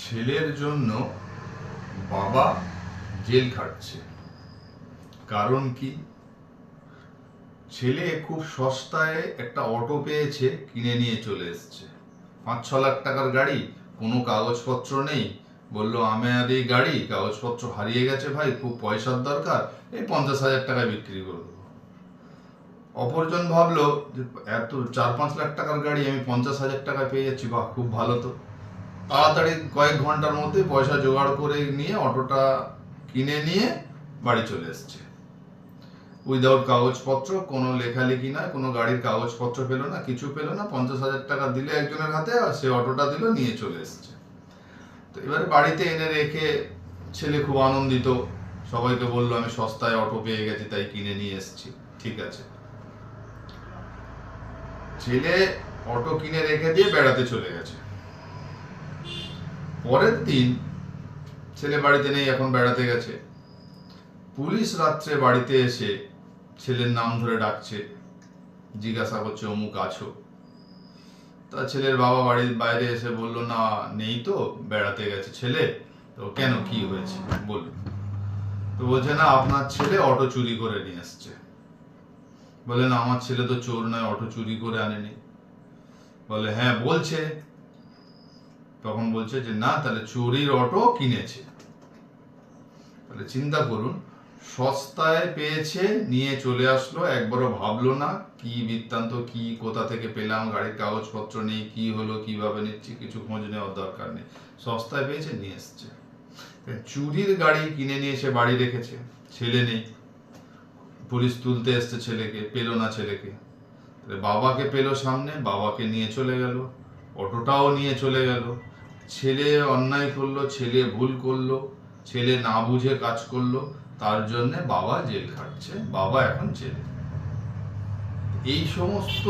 ছেলের জন্য বাবা জেল খাটছে। কারণ কি? ছেলে খুব সস্তায় একটা অটো পেয়েছে, কিনে নিয়ে চলে এসছে। পাঁচ ছ লাখ টাকার গাড়ি, কোনো কাগজপত্র নেই। বলল আমার এই গাড়ি, কাগজপত্র হারিয়ে গেছে ভাই, খুব পয়সার দরকার, এই পঞ্চাশ হাজার টাকায় বিক্রি করে দেবো। অপরজন ভাবলো যে এত চার পাঁচ লাখ টাকার গাড়ি, আমি পঞ্চাশ হাজার টাকায় পেয়ে যাচ্ছি বাহ, খুব ভালো তো। তাড়াতাড়ি কয়েক ঘণ্টার মধ্যে পয়সা জোগাড় করে নিয়ে অটোটা কিনে নিয়ে বাড়ি চলে এসছে। উইদাউট কাগজপত্র, কোনো লেখালেখি না কোনো গাড়ির কাগজপত্র পেল না, কিছু পেল না, পঞ্চাশ হাজার টাকা দিলে একজনের হাতে আর সে অটোটা দিল, নিয়ে চলে এসছে। তো এবারে বাড়িতে এনে রেখে ছেলে খুব আনন্দিত, সবাইকে বলল, আমি সস্তায় অটো পেয়ে গেছি, তাই কিনে নিয়ে এসেছি। ঠিক আছে। ছেলে অটো কিনে রেখে দিয়ে বেড়াতে চলে গেছে। পরের দিন ছেলে বাড়িতে নেই, এখন বেড়াতে গেছে। পুলিশ রাত্রে বাড়িতে এসে ছেলের নাম ধরে ডাকছে। জিজ্ঞাসা করছে, অমুক আছো? তা ছেলের বাবা বাড়ির বাইরে এসে বলল, না, নেই তো, বেড়াতে গেছে ছেলে। তো কেন, কি হয়েছে? বলুন। তো বলছে, না, আপনার ছেলে অটো চুরি করে নিয়ে এসছে। বলে না আমার ছেলে তো চোর নয়, অটো চুরি করে আনেনি। বলে হ্যাঁ বলছে। তখন বলছে যে, না, তাহলে চুরির অটো কিনেছে। তাহলে চিন্তা করুন, সস্তায় পেয়েছে, নিয়ে চলে আসলো, একবারও ভাবলো না, কি বৃত্তান্ত, কি, কোথা থেকে পেলাম, গাড়ির কাগজপত্র নেই, কি হলো, কীভাবে নিচ্ছি, কিছু খোঁজ নেওয়ার দরকার নেই। সস্তায় পেয়েছে, নিয়ে এসছে। চুরির গাড়ি কিনে নিয়ে এসে বাড়ি রেখেছে, ছেলে নেই। পুলিশ তুলতে এসছে ছেলেকে, পেল না ছেলেকে। বাবাকে পেল সামনে, বাবাকে নিয়ে চলে গেল, অটোটাও নিয়ে চলে গেল। ছেলে অন্যায় করল, ছেলে ভুল করল, ছেলে না বুঝে কাজ করল, তার জন্য বাবা জেল খাটছে, বাবা এখন জেলে। এই সমস্ত